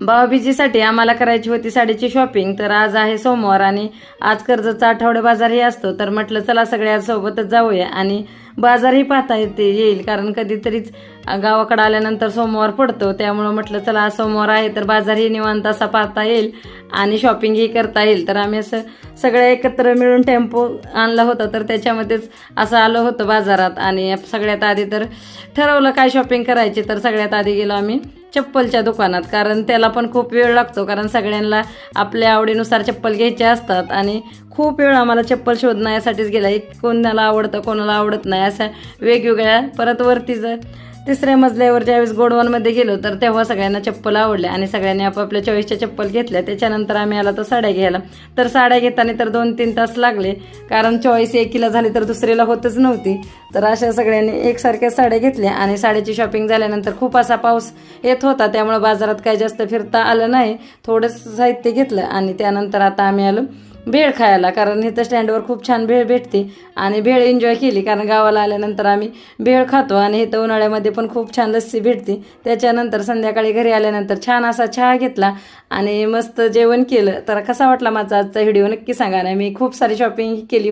भाऊबीजीसाठी आम्हाला करायची होती साडीची शॉपिंग तर आज आहे सोमवार आणि आज कर्जचा आठवडे बाजारही असतो. तर म्हटलं चला सगळ्या सोबतच जाऊया आणि बाजारही पाहता येते येईल. कारण कधीतरीच गावाकडे आल्यानंतर सोमवार पडतो. त्यामुळं म्हटलं चला आज सोमवार आहे तर बाजारही निवांत असा पाहता येईल आणि शॉपिंगही करता येईल. तर आम्ही असं सगळं एकत्र मिळून टेम्पो आणला होता तर त्याच्यामध्येच असं आलो होतं बाजारात. आणि सगळ्यात आधी तर ठरवलं काय शॉपिंग करायची तर सगळ्यात आधी गेलो आम्ही चप्पलच्या दुकानात कारण त्याला पण खूप वेळ लागतो कारण सगळ्यांना आपल्या आवडीनुसार चप्पल घ्यायचे असतात. आणि खूप वेळ आम्हाला चप्पल शोधण्यासाठीच गेला. कोणाला आवडतं कोणाला आवडत नाही. अशा वेगवेगळ्या परत वरती जर तिसऱ्या मजल्यावर ज्यावेळेस गोडवानमध्ये गेलो तर तेव्हा सगळ्यांना चप्पल आवडल्या. आणि सगळ्यांनी आपापल्या चॉईसच्या चप्पल घेतल्या. त्याच्यानंतर आम्ही आला तर साड्या घ्यायला. तर साड्या घेताना तर दोन तीन तास लागले कारण चॉईस एकीला झाली तर दुसरीला होतच नव्हती. तर अशा सगळ्यांनी एकसारख्या साड्या घेतल्या आणि साड्याची शॉपिंग झाल्यानंतर खूप असा पाऊस येत होता त्यामुळे बाजारात काही जास्त फिरता आलं नाही. थोडंसं साहित्य घेतलं आणि त्यानंतर आता आम्ही आलो भेळ खायला कारण इथं स्टँडवर खूप छान भेळ भेटते आणि भेळ एन्जॉय केली कारण गावाला आल्यानंतर आम्ही भेळ खातो आणि इथं उन्हाळ्यामध्ये पण खूप छान लस्सी भेटते. त्याच्यानंतर संध्याकाळी घरी आल्यानंतर छान असा चहा घेतला आणि मस्त जेवण केलं. तर कसा वाटला माझा आजचा व्हिडिओ नक्की सांगा ना मी खूप सारी शॉपिंग केली.